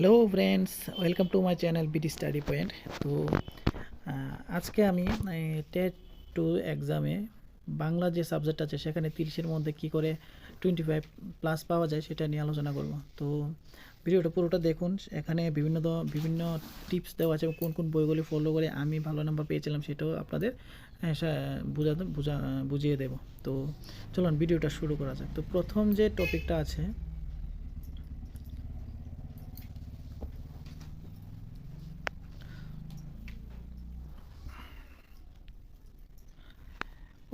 Hello friends welcome to my channel BD study point তো আজকে আমি টেট টু এক্সামে বাংলা যে সাবজেক্ট আছে, সেখানে তিরিশের মধ্যে কি করে টোয়েন্টি ফাইভ প্লাস পাওয়া যায়, সেটা নিয়ে আলোচনা করব। তো, ভিডিওটা পুরোটা দেখুন। এখানে বিভিন্ন বিভিন্ন টিপস দেওয়া আছে কোন কোন বইগুলি ফলো করে আমি ভালো নাম্বার পেয়েছিলাম, সেটাও আপনাদের বোঝাতে বোঝা বুঝিয়ে দেব। তো, চলুন, ভিডিওটা শুরু করা যাক। তো, প্রথম যে টপিকটা আছে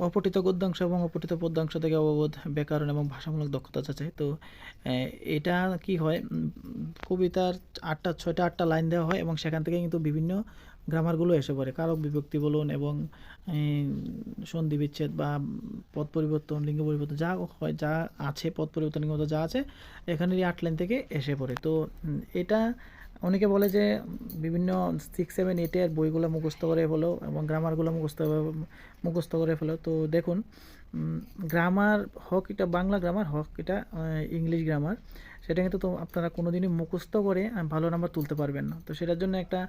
অপঠিত গদ্যাংশ এবং অপঠিত পদ্যাংশ থেকে অববোধ, ব্যাকরণ এবং ভাষামূলক দক্ষতা চাচাই তো এটা কি হয়? কবিতার আটটা, ছয়টা, আটটা লাইন দেওয়া হয় এবং সেখান থেকে কিন্তু বিভিন্ন গ্রামারগুলো এসে পড়ে। কারক বিভক্তি বলুন এবং সন্ধি বিচ্ছেদ বা পদ পরিবর্তন, লিঙ্গ পরিবর্তন, যা হয়, যা আছে, পদ পরিবর্তন, লিঙ্গ যা আছে এখানের এই আট লাইন থেকে এসে পড়ে। তো এটা অনেকে বলে যে, বিভিন্ন সিক্স সেভেন এইটের বইগুলো মুখস্থ করে ফেলো এবং গ্রামারগুলো মুখস্থ মুখস্থ করে ফেলো। তো দেখুন গ্রামার হক এটা বাংলা গ্রামার, হক এটা ইংলিশ গ্রামার। সেটা কিন্তু তো আপনারা কোনো দিনই মুখস্থ করে ভালো নাম্বার তুলতে পারবেন না। তো সেটার জন্য একটা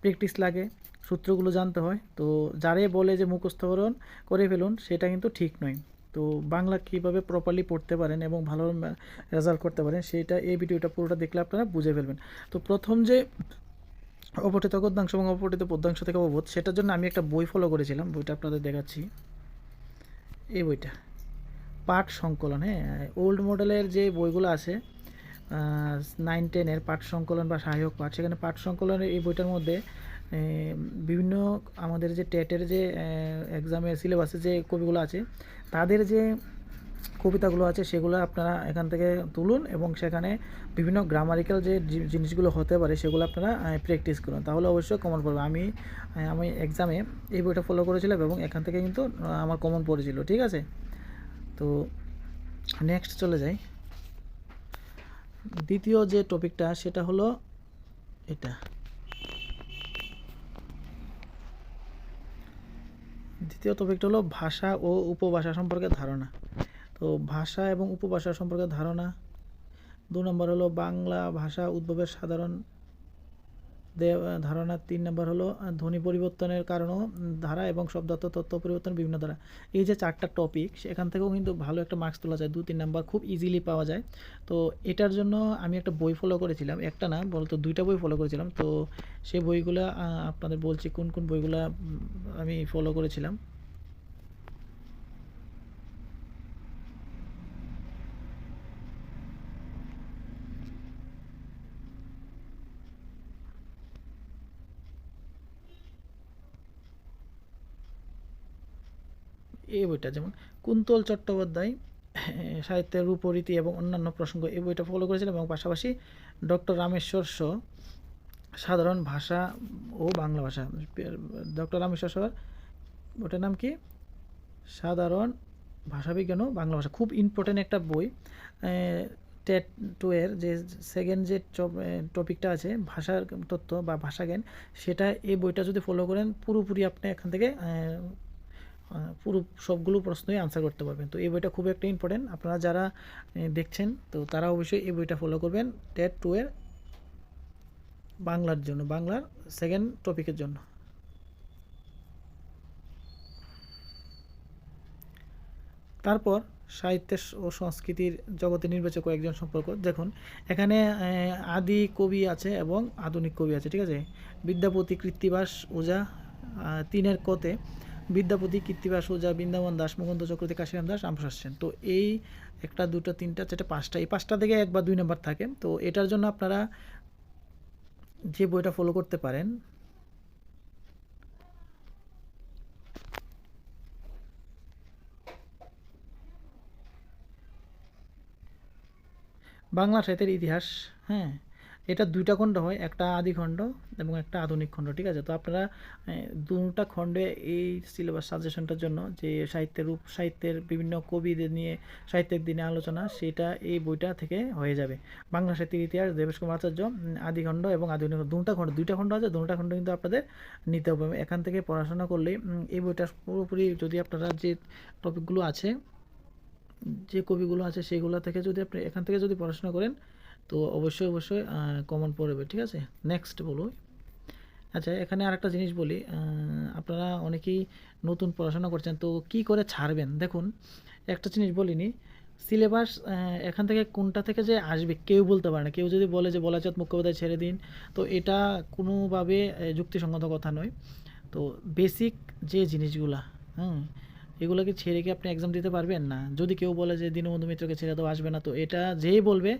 প্র্যাকটিস লাগে, সূত্রগুলো জানতে হয়। তো যারে বলে যে মুখস্থ করুন করে ফেলুন, সেটা কিন্তু ঠিক নয়। তো বাংলা কীভাবে প্রপারলি পড়তে পারেন এবং ভালো রেজাল্ট করতে পারেন, সেটা এই ভিডিওটা পুরোটা দেখলে আপনারা বুঝে ফেলবেন। তো প্রথম যে অপঠিত গদ্যাংশ এবং অপঠিত পদ্যাংশ থেকে অববোধ, সেটার জন্য আমি একটা বই ফলো করেছিলাম, বইটা আপনাদের দেখাচ্ছি। এই বইটা। পাঠ সংকলন হ্যাঁ ওল্ড মডেলের যে বইগুলো আছে নাইন টেনের পাঠ সংকলন বা সহায়ক পাঠ। সেখানে পাঠ সংকলনের এই বইটার মধ্যে বিভিন্ন আমাদের যে টেটের যে এক্সামের সিলেবাসে যে কবিগুলো আছে, তাদের যে কবিতাগুলো আছে, সেগুলো আপনারা এখান থেকে তুলুন এবং সেখানে বিভিন্ন গ্রামারিক্যাল যে জিনিসগুলো হতে পারে, সেগুলো আপনারা প্র্যাকটিস করুন। তাহলে অবশ্যই কমন পড়বে। আমি আমি এক্সামে এই বইটা ফলো করেছিলাম এবং এখান থেকে কিন্তু, আমার কমন পড়েছিল। ঠিক আছে? তো নেক্সট চলে যাই। দ্বিতীয় যে টপিকটা, সেটা হলো এটা। দ্বিতীয় টপিকটা হলো ভাষা ও উপভাষা সম্পর্কে ধারণা। তো ভাষা এবং উপভাষা সম্পর্কে ধারণা। দু নম্বর হলো বাংলা ভাষা উদ্ভবের সাধারণ ধারণা তিন নম্বর হলো ধ্বনি পরিবর্তনের কারণও ধারা এবং শব্দার্থ তথ্য পরিবর্তন বিভিন্ন ধারা। এই যে চারটা টপিক সেখান থেকেও কিন্তু ভালো একটা মার্কস তোলা যায়। দু, তিন নাম্বার খুব ইজিলি পাওয়া যায়। তো এটার জন্য আমি একটা বই ফলো করেছিলাম। একটা না, বলতো দুইটা বই ফলো করেছিলাম। তো সেই বইগুলো আপনাদের বলছি কোন কোন বইগুলো আমি ফলো করেছিলাম। এই বইটা, যেমন কুন্তল চট্টোপাধ্যায় সাহিত্যের রূপরীতি এবং অন্যান্য প্রসঙ্গ এই বইটা ফলো করেছিলাম এবং পাশাপাশি ডক্টর রামেশ্বর শ, সাধারণ ভাষা ও বাংলা ভাষা, ডক্টর রামেশ্বর শ, ওটার নাম কি? সাধারণ ভাষাবিজ্ঞান ও বাংলা ভাষা। খুব ইম্পর্টেন্ট একটা বই টেট টু এর যে সেকেন্ড যে টপিকটা আছে, ভাষার তত্ত্ব বা ভাষা জ্ঞান, সেটা এই বইটা যদি ফলো করেন, পুরোপুরি আপনি এখান থেকে পুরো সবগুলো প্রশ্নই আনসার করতে পারবেন। তো এই বইটা খুব একটা ইম্পর্টেন্ট আপনারা যারা দেখছেন, তো তারা অবশ্যই এই বইটা ফলো করবেন টেট টু এর বাংলার জন্য, বাংলার সেকেন্ড টপিকের জন্য। তারপর সাহিত্য ও সংস্কৃতির জগতে নির্বাচক একজন সম্পর্ক। দেখুন, এখানে আদি কবি আছে এবং আধুনিক কবি আছে, ঠিক আছে? বিদ্যাপতি, কৃত্তিবাস, ওজা তিনের কতে বিদ্যাপতি কৃত্তিবাস ওঝা বৃন্দাবন দাস, মুকুন্দ চক্রবর্তী, কাশিরাম দাস, রামপ্রসাদ সেন। তো এই একটা, দুটো, তিনটা, চারটে, পাঁচটা, এই পাঁচটা থেকে এক বা দুই নম্বর থাকে। তো এটার জন্য আপনারা যে বইটা ফলো করতে পারেন, বাংলা সাহিত্যের ইতিহাস হ্যাঁ এটা দুইটা খণ্ড হয়, একটা আদি খণ্ড এবং একটা আধুনিক খণ্ড, ঠিক আছে? তো আপনারা দুটা খণ্ডে এই সিলেবাস সাজেশনটার জন্য যে সাহিত্যের রূপ, সাহিত্যের বিভিন্ন কবিদের নিয়ে, সাহিত্যের দিনে আলোচনা, সেটা এই বইটা থেকে হয়ে যাবে। বাংলা সাহিত্যের ইতিহাস, দেবেশ কুমার আচার্য আদি খণ্ড এবং আধুনিক দুটা খণ্ড, দুইটা খণ্ড আছে, দুটা খণ্ড কিন্তু আপনাদের নিতে হবে। এখান থেকে পড়াশোনা করলে এই বইটা পুরোপুরি যদি আপনারা যে টপিকগুলো আছে, যে কবিগুলো আছে, সেগুলো থেকে যদি আপনি, এখান থেকে যদি পড়াশোনা করেন তো অবশ্যই অবশ্যই কমন পড়বে, ঠিক আছে? নেক্সট বলো আচ্ছা এখানে আরেকটা জিনিস বলি আপনারা অনেকেই নতুন পড়াশোনা করছেন, তো কি করে ছাড়বেন? দেখুন, একটা জিনিস বলিনি সিলেবাস এখান থেকে কোনটা থেকে যে আসবে কেউ বলতে পারে না। কেউ যদি বলে যে বলাচাঁদ মুখোপাধ্যায় ছেড়ে দিন, তো এটা কোনোভাবে যুক্তিসঙ্গত কথা নয়। তো বেসিক যে জিনিসগুলা, হুম এগুলোকে ছেড়ে কি আপনি এক্সাম দিতে পারবেন? না। যদি কেউ বলে যে, দীনবন্ধু মিত্রকে ছেড়ে তো আসবে না, তো এটা যেই বলবে,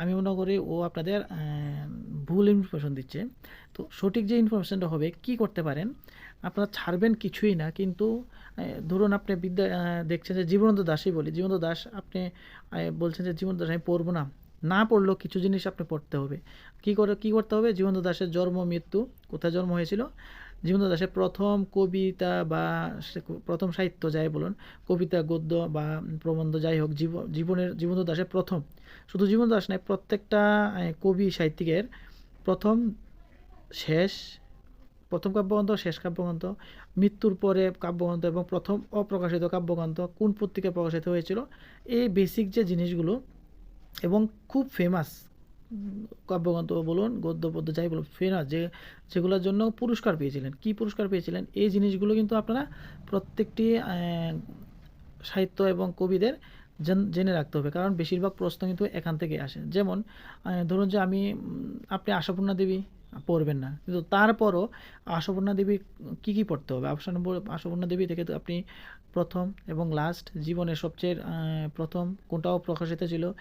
আমি মনে করি ও আপনাদের ভুল ইনফরমেশন দিচ্ছে। তো সঠিক যে ইনফরমেশনটা হবে, কি করতে পারেন? আপনারা ছাড়বেন কিছুই না, কিন্তু ধরুন আপনি বিদ্যা দেখছেন যে জীবনানন্দ দাসই বলি, জীবনানন্দ দাস আপনি বলছেন যে, জীবনানন্দ দাস, আমি পড়ব না। না পড়লেও কিছু জিনিস আপনি পড়তে হবে। কি করে, কি করতে হবে? জীবনানন্দ দাসের জন্ম, মৃত্যু, কোথায় জন্ম হয়েছিল? জীবনানন্দ দাসের প্রথম কবিতা বা প্রথম সাহিত্য যাই বলুন, কবিতা, গদ্য বা প্রবন্ধ যাই হোক, জীব জীবনের জীবনানন্দ দাসের প্রথম। শুধু জীবনানন্দ দাস নয়, প্রত্যেকটা কবি সাহিত্যিকের প্রথম শেষ, প্রথম কাব্যগ্রন্থ, শেষ কাব্যগ্রন্থ, মৃত্যুর পরে কাব্যগ্রন্থ এবং প্রথম অপ্রকাশিত কাব্যগ্রন্থ কোন পত্রিকায় প্রকাশিত হয়েছিল? এই বেসিক যে জিনিসগুলো এবং খুব ফেমাস কাব্যগ্রন্থ বলুন গদ্য পদ্য যাই বলুন ফেমাস যে, যেগুলোর জন্য পুরস্কার পেয়েছিলেন, কি পুরস্কার পেয়েছিলেন, এই জিনিসগুলো কিন্তু আপনারা প্রত্যেকটি সাহিত্য এবং কবিদের জেন- রাখতে হবে। কারণ বেশিরভাগ প্রশ্ন কিন্তু এখান থেকে আসে। যেমন ধরুন যে আমি, আপনি আশাপূর্ণা দেবী পড়বেন না, কিন্তু তারপরও আশাপূর্ণা দেবী কী কী পড়তে হবে? আশাপূর্ণা দেবী থেকে আপনি প্রথম এবং লাস্ট জীবনের সবচেয়ে প্রথম, কোনটাও প্রকাশিত ছিল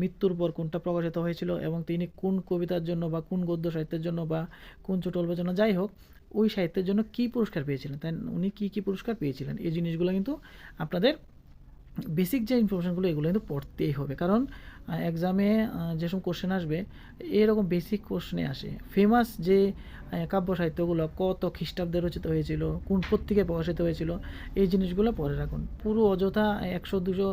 মৃত্যুর পর কোনটা প্রকাশিত হয়েছিল এবং তিনি কোন কবিতার জন্য বা কোন গদ্য সাহিত্যের জন্য বা কোন ছোট গল্পের জন্য, যাই হোক, ওই সাহিত্যের জন্য কী পুরস্কার পেয়েছিলেন? তাই উনি কী কী পুরস্কার পেয়েছিলেন? এই জিনিসগুলো কিন্তু আপনাদের বেসিক যে ইনফরমেশনগুলো এগুলো কিন্তু পড়তেই হবে। কারণ এক্সামে যেসব কোশ্চেন আসবে, এরকম বেসিক কোশ্চেনে আসে। ফেমাস যে কাব্য সাহিত্যগুলো, কত খ্রিস্টাব্দে রচিত হয়েছিল, কোন পত্রিকায় প্রকাশিত হয়েছিল, এই জিনিসগুলো পড়ে রাখুন। পুরো অযথা একশো, দুশো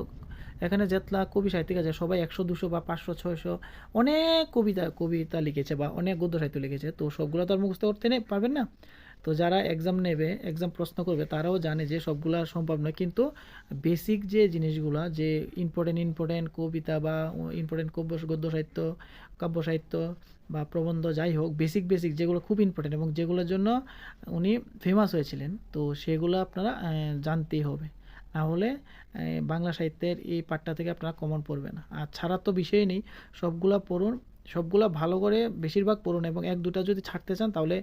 এখানে যেতলা কবি সাহিত্যিক আছে, সবাই একশো, দুশো বা পাঁচশো, ছয়শো, অনেক কবিতা কবিতা লিখেছে বা অনেক গদ্য সাহিত্য লিখেছে। তো সবগুলো তো আর মুখস্থ করতে নেই, পারবেন না? তো যারা এক্সাম নেবে এক্সাম প্রশ্ন করবে, তারাও জানে যে সবগুলো সম্ভব নয়। কিন্তু বেসিক যে জিনিসগুলা, যে ইম্পর্টেন্ট ইম্পর্টেন্ট কবিতা বা ইম্পর্টেন্ট কব্য, গদ্য সাহিত্য, কাব্য সাহিত্য বা প্রবন্ধ যাই হোক বেসিক বেসিক যেগুলো খুব ইম্পর্টেন্ট এবং যেগুলোর জন্য উনি ফেমাস হয়েছিলেন, তো সেগুলো আপনারা জানতেই হবে। না হলে বাংলা সাহিত্যের এই পাঠটা থেকে আপনারা কমন পড়বে না আর ছাড়ার তো বিষয় নেই, সবগুলা পড়ুন, সবগুলা ভালো করে বেশিরভাগ পড়ুন এবং এক দুটা যদি ছাড়তে চান তাহলে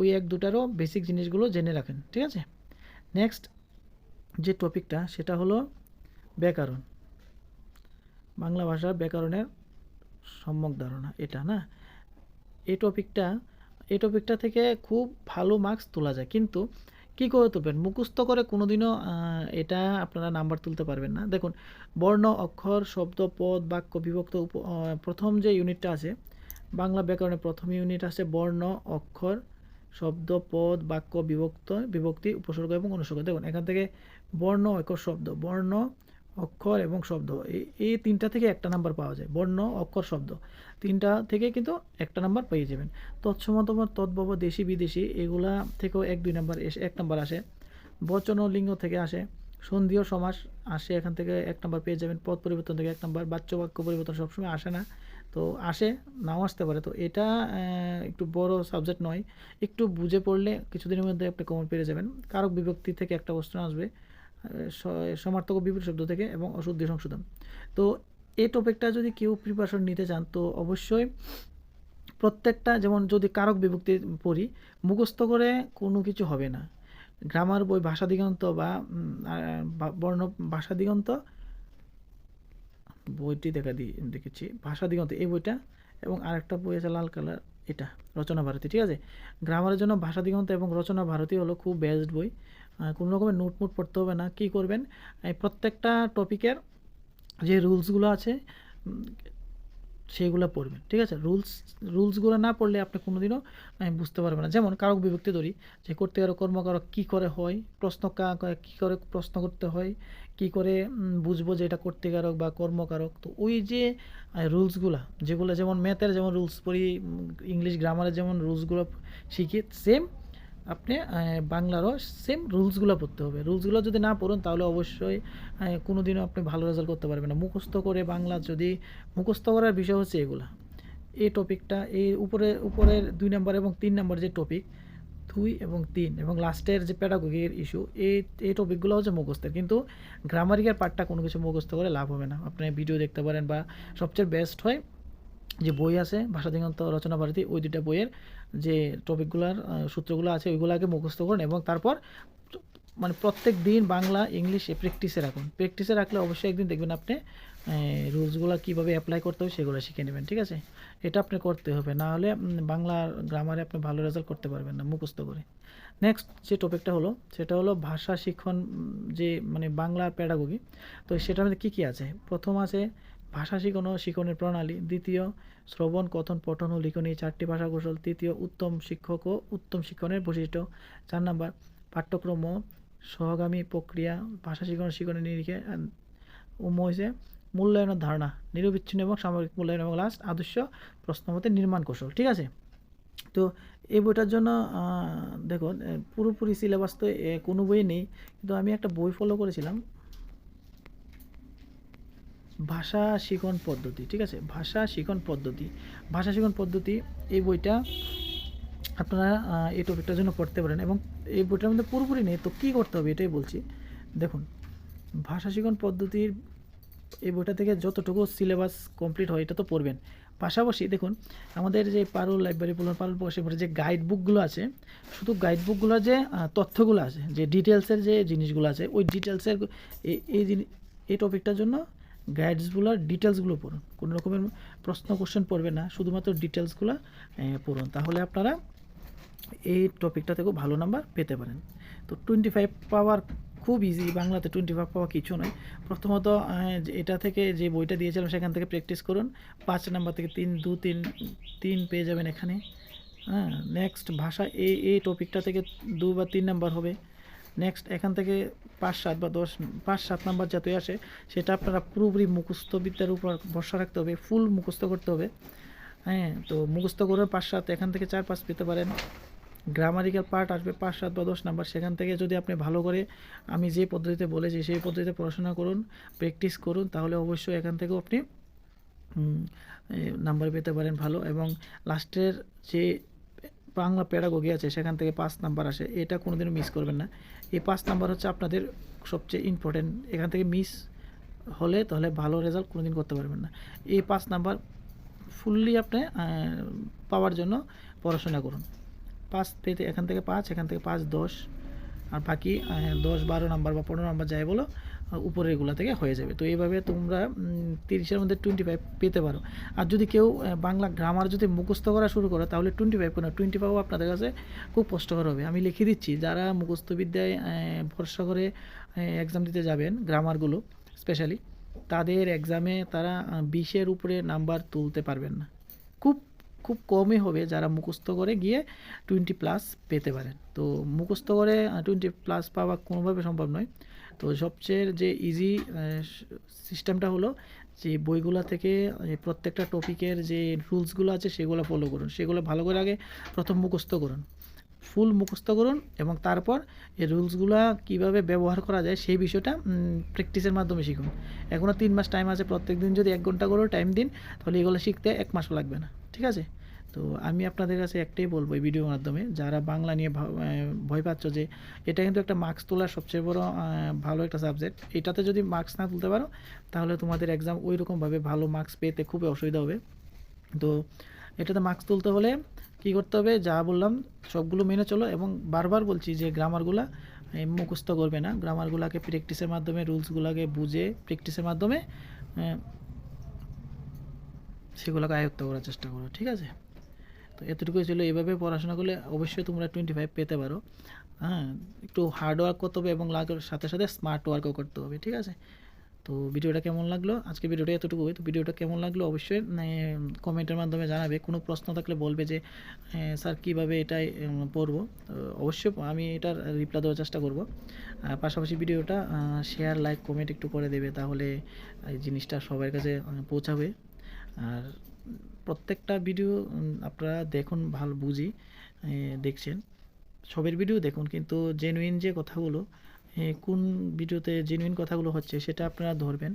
ওই এক দুটারও বেসিক জিনিসগুলো জেনে রাখেন, ঠিক আছে? নেক্সট যে টপিকটা সেটা হলো ব্যাকরণ। বাংলা ভাষার ব্যাকরণের সম্যক ধারণা, এটা না? এই টপিকটা এই টপিকটা থেকে খুব ভালো মার্কস তোলা যায়, কিন্তু কী করে তুলবেন? মুখস্থ করে কোনোদিনও এটা আপনারা নাম্বার তুলতে পারবেন না। দেখুন, বর্ণ, অক্ষর, শব্দ, পদ, বাক্য, বিভক্ত উপ- প্রথম যে ইউনিটটা আছে, বাংলা ব্যাকরণের প্রথম ইউনিট আছে বর্ণ, অক্ষর, শব্দ, পদ, বাক্য, বিভক্ত, বিভক্তি, উপসর্গ এবং অনুসর্গ। দেখুন, এখান থেকে বর্ণ অক্ষর শব্দ। বর্ণ অক্ষর এবং শব্দ। এই তিনটা থেকে একটা নাম্বার পাওয়া যায়। বর্ণ, অক্ষর, শব্দ। তিনটা থেকে কিন্তু একটা নাম্বার পেয়ে যাবেন। তৎসমতম তদ্ভব দেশি, বিদেশি, এগুলা থেকেও এক, দুই নাম্বার এসে, এক নাম্বার আসে। বচন লিঙ্গ থেকে আসে। সন্ধিও সমাস আসে, এখান থেকে এক নাম্বার পেয়ে যাবেন। পদ পরিবর্তন থেকে এক নাম্বার বাচ্য বাক্য পরিবর্তন সবসময় আসে না। তো আসে, নাও আসতে পারে। তো এটা একটু বড় সাবজেক্ট নয়। একটু বুঝে পড়লে কিছুদিনের মধ্যে আপনি কমন পেয়ে যাবেন। কারক বিভক্তি থেকে একটা প্রশ্ন আসবে। সমার্থক বিপরীত শব্দ থেকে এবং অশুদ্ধি সংশোধন। তো এই টপিকটা যদি কেউ প্রিপারেশন নিতে চান, তো অবশ্যই প্রত্যেকটা, যেমন যদি কারক বিভক্তি পড়ি, মুখস্থ করে কোনো কিছু হবে না। গ্রামার বই, ভাষা দিগন্ত বা বর্ণ, ভাষা দিগন্ত, বইটি দেখা দি, দেখেছি, ভাষা দিগন্ত, এই বইটা এবং আরেকটা বই আছে লাল কালার, এটা, রচনা ভারতী, ঠিক আছে? গ্রামারের জন্য ভাষা দিগন্ত এবং রচনা ভারতী হলো খুব বেস্ট বই। কোনো রকমের নোট মুট পড়তে হবে না। কী করবেন? প্রত্যেকটা টপিকের যে রুলসগুলো আছে সেইগুলো পড়বেন, ঠিক আছে? রুলস রুলসগুলো না পড়লে আপনি কোনোদিনও বুঝতে পারবেন না। যেমন কারক বিভক্তি ধরি, যে করতে করতেকারক কর্মকারক কী করে হয়, প্রশ্ন কা, কা- করে প্রশ্ন করতে হয়, কী করে বুঝব যে এটা করতেকারক বা কর্মকারক। তো ওই যে রুলসগুলো যেগুলো যেমন ম্যাথের যেমন রুলস পড়ি ইংলিশ গ্রামারের যেমন রুলসগুলো শিখি সেম আপনি বাংলারও সেম রুলসগুলো পড়তে হবে। রুলসগুলো যদি না পড়ুন, তাহলে অবশ্যই কোনো দিনও আপনি ভালো রেজাল্ট করতে পারবেন না। মুখস্থ করে বাংলা যদি, মুখস্থ করার বিষয় হচ্ছে এগুলা। এই টপিকটা এই উপরে, উপরের দুই নাম্বার এবং তিন নাম্বার যে টপিক দুই এবং তিন এবং লাস্টের যে প্যাডাগোগির ইস্যু এই এই টপিকগুলো হচ্ছে মুখস্থের। কিন্তু গ্রামারিকের পার্টটা কোনো কিছু মুখস্থ করে লাভ হবে না। আপনি ভিডিও দেখতে পারেন বা সবচেয়ে বেস্ট হয় যে বই আছে ভাষা দিগন্ত রচনা ভারতী, ওই দুটা বইয়ের যে টপিকগুলোর সূত্রগুলো আছে, ওইগুলো আগে মুখস্থ করুন এবং তারপর মানে প্রত্যেক দিন বাংলা, ইংলিশে প্র্যাকটিসে রাখুন। প্র্যাকটিসে রাখলে অবশ্যই একদিন দেখবেন আপনি রুলসগুলো কীভাবে অ্যাপ্লাই করতে হবে সেগুলো শিখে নেবেন, ঠিক আছে? এটা আপনি করতে হবে, না হলে বাংলা গ্রামারে আপনি ভালো রেজাল্ট করতে পারবেন না, মুখস্থ করে। নেক্সট যে টপিকটা হলো, সেটা হলো ভাষা শিক্ষণ যে মানে বাংলার প্যাডাগোগি তো সেটার মধ্যে কী কী আছে? প্রথম আছে ভাষা শিখন শিক্ষণের প্রণালী। দ্বিতীয়, শ্রবণ, কথন, পঠন ও লিখনী চারটি ভাষা কৌশল। তৃতীয়, উত্তম শিক্ষক ও উত্তম শিক্ষণের বৈশিষ্ট্য। চার নাম্বার, পাঠ্যক্রম সহগামী প্রক্রিয়া। ভাষা ও শিক্ষণের নিরিখে উম হয়েছে মূল্যায়নের ধারণা। নিরবিচ্ছিন্ন এবং সামগ্রিক মূল্যায়ন এবং লাস্ট, আদর্শ প্রশ্নমতে নির্মাণ কৌশল। ঠিক আছে? তো এই বইটার জন্য দেখুন পুরোপুরি সিলেবাস তো কোনো বই নেই। কিন্তু আমি একটা বই ফলো করেছিলাম। ভাষা শিখন পদ্ধতি, ঠিক আছে? ভাষা শিখন পদ্ধতি। ভাষা শিখন পদ্ধতি, এই বইটা আপনারা এই টপিকটার জন্য পড়তে পারেন এবং এই বইটার মধ্যে পুরোপুরি নেই। তো কী করতে হবে এটাই বলছি। দেখুন, ভাষা শিখন পদ্ধতির এই বইটা থেকে যতটুকু সিলেবাস কমপ্লিট হয়, এটা তো পড়বেন। পাশাপাশি দেখুন, আমাদের যে পারুল লাইব্রেরি বলুন, পারুল বসে পড়ে যে গাইড বুকগুলো আছে, শুধু গাইড বুকগুলোর যে তথ্যগুলো আছে, যে ডিটেলসের যে জিনিসগুলো আছে, ওই ডিটেলসের এই- এই টপিকটার জন্য গাইডসগুলোর ডিটেলসগুলো পড়ুন। কোনো রকমের প্রশ্ন কোশ্চেন পড়বে না, শুধুমাত্র ডিটেলসগুলো পড়ুন। তাহলে আপনারা এই টপিকটা থেকেও ভালো নাম্বার পেতে পারেন। তো টোয়েন্টি ফাইভ পাওয়ার খুব ইজি বাংলাতে টোয়েন্টি ফাইভ পাওয়া কিছু নয়। প্রথমত এটা থেকে যে বইটা দিয়েছিলাম, সেখান থেকে প্র্যাকটিস করুন। পাঁচ নাম্বার থেকে তিন, দু, তিন তিন পেয়ে যাবেন এখানে। হ্যাঁ নেক্সট ভাষা এই এই টপিকটা থেকে দু বা তিন নাম্বার হবে। নেক্সট এখান থেকে পাঁচ সাত বা দশ, পাঁচ সাত নাম্বার যাতে আসে, সেটা আপনারা পুরোপুরি মুখস্থ বিদ্যার উপর ভরসা রাখতে হবে ফুল মুখস্থ করতে হবে। হ্যাঁ তো মুখস্থ করে পাঁচ সাত, এখান থেকে চার পাঁচ পেতে পারেন। গ্রামারিক্যাল পার্ট আসবে পাঁচ সাত বা দশ নাম্বার, সেখান থেকে যদি আপনি ভালো করে, আমি যে পদ্ধতিতে বলেছি, সেই পদ্ধতিতে পড়াশোনা করুন প্র্যাকটিস করুন, তাহলে অবশ্যই এখান থেকেও আপনি নাম্বার পেতে পারেন ভালো। এবং লাস্টের যে বাংলা প্যারাগোগি আছে, সেখান থেকে পাঁচ নাম্বার আসে। এটা কোনোদিনও মিস করবেন না। এই পাঁচ নাম্বার হচ্ছে আপনাদের সবচেয়ে ইম্পর্টেন্ট এখান থেকে মিস হলে তাহলে ভালো রেজাল্ট কোনোদিন করতে পারবেন না। এই পাঁচ নাম্বার ফুললি আপনি পাওয়ার জন্য পড়াশোনা করুন। পাঁচ পেতে এখান থেকে পাঁচ, এখান থেকে পাঁচ, দশ, আর বাকি দশ, বারো নাম্বার বা পনেরো নাম্বার যাই বলো উপরের এগুলো থেকে হয়ে যাবে। তো এইভাবে তোমরা তিরিশের মধ্যে টোয়েন্টি ফাইভ পেতে পারো। আর যদি কেউ বাংলা গ্রামার যদি মুখস্থ করা শুরু করো, তাহলে টোয়েন্টি ফাইভ কোনো? টোয়েন্টি ফাইভ আপনাদের কাছে খুব কষ্টকর হবে। আমি লিখে দিচ্ছি, যারা মুখস্থবিদ্যায় ভরসা করে এক্সাম দিতে যাবেন গ্রামারগুলো স্পেশালি তাদের এক্সামে তারা বিশের উপরে নাম্বার তুলতে পারবেন না। খুব খুব কমই হবে যারা মুখস্থ করে গিয়ে টোয়েন্টি প্লাস পেতে পারেন। তো মুখস্থ করে টোয়েন্টি প্লাস পাওয়া কোনোভাবে সম্ভব নয়। তো সবচেয়ে যে ইজি সিস্টেমটা হলো যে বইগুলো থেকে প্রত্যেকটা টপিকের যে রুলসগুলো আছে সেগুলো ফলো করুন। সেগুলো ভালো করে আগে প্রথম মুখস্থ করুন। ফুল মুখস্থ করুন এবং তারপর এই রুলসগুলো কীভাবে ব্যবহার করা যায় সেই বিষয়টা প্র্যাকটিসের মাধ্যমে শিখুন। এখনও তিন মাস টাইম আছে প্রত্যেক দিন যদি এক ঘণ্টা করেও টাইম দিন, তাহলে এগুলো শিখতে এক মাসও লাগবে না। ঠিক আছে? তো আমি আপনাদের কাছে একটাই বলব এই ভিডিওর মাধ্যমে, যারা বাংলা নিয়ে ভয় পাচ্ছ যে এটা কিন্তু একটা মার্কস তোলার সবচেয়ে বড় ভালো একটা সাবজেক্ট এটাতে যদি মার্কস না তুলতে পারো, তাহলে তোমাদের এক্সাম ওই রকমভাবে ভালো মার্কস পেতে খুবই অসুবিধা হবে। তো এটাতে মার্কস তুলতে হলে কী করতে হবে? যা বললাম, সবগুলো মেনে চলো এবং বারবার বলছি যে গ্রামারগুলা মুখস্থ করবে না। গ্রামারগুলোকে প্র্যাকটিসের মাধ্যমে রুলসগুলোকে বুঝে প্র্যাকটিসের মাধ্যমে সেগুলোকে আয়ত্ত করার চেষ্টা করো, ঠিক আছে? তো এতটুকুই ছিল। এভাবে পড়াশোনা করলে অবশ্যই তোমরা টোয়েন্টি ফাইভ পেতে পারো। হ্যাঁ একটু হার্ড ওয়ার্ক করতে হবে এবং লাগ- সাথে সাথে স্মার্ট ওয়ার্কও করতে হবে, ঠিক আছে? তো ভিডিওটা কেমন লাগল? আজকে ভিডিওটা এতটুকুই। তো ভিডিওটা কেমন লাগল অবশ্যই কমেন্টের মাধ্যমে জানাবে। কোনো প্রশ্ন থাকলে বলবে যে স্যার কীভাবে এটাই পড়ব। অবশ্যই আমি এটার রিপ্লাই দেওয়ার চেষ্টা করব। পাশাপাশি ভিডিওটা শেয়ার লাইক কমেন্ট একটু করে দেবে, তাহলে এই জিনিসটা সবার কাছে পৌঁছাবে। আর প্রত্যেকটা ভিডিও আপনারা দেখুন ভালো বুঝি দেখছেন। সবের ভিডিও দেখুন কিন্তু জেনুইন যে কথাগুলো কোন ভিডিওতে জেনুইন কথাগুলো হচ্ছে সেটা আপনারা ধরবেন।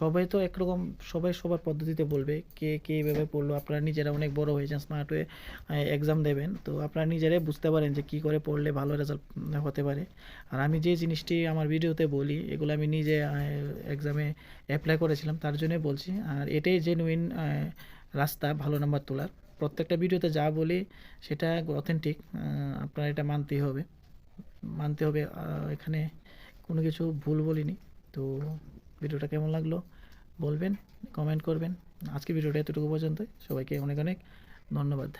সবাই তো একরকম, সবাই সবার পদ্ধতিতে বলবে কে কে এভাবে পড়ল। আপনারা নিজেরা অনেক বড় হয়েছেন স্মার্ট হয়ে এক্সাম দেবেন। তো আপনারা নিজেরাই বুঝতে পারেন যে কী করে পড়লে ভালো রেজাল্ট হতে পারে। আর আমি যে জিনিসটি আমার ভিডিওতে বলি, এগুলো আমি নিজে এক্সামে অ্যাপ্লাই করেছিলাম, তার জন্যই বলছি। আর এটাই জেনুইন রাস্তা ভালো নাম্বার তোলার। প্রত্যেকটা ভিডিওতে যা বলি, সেটা অথেন্টিক আপনার এটা মানতেই হবে। মানতে হবে এখানে কোনো কিছু ভুল বলিনি। তো ভিডিওটা কেমন লাগল বলবেন কমেন্ট করবেন। আজকে ভিডিওটা এতটুকু পর্যন্ত সবাইকে অনেক অনেক ধন্যবাদ।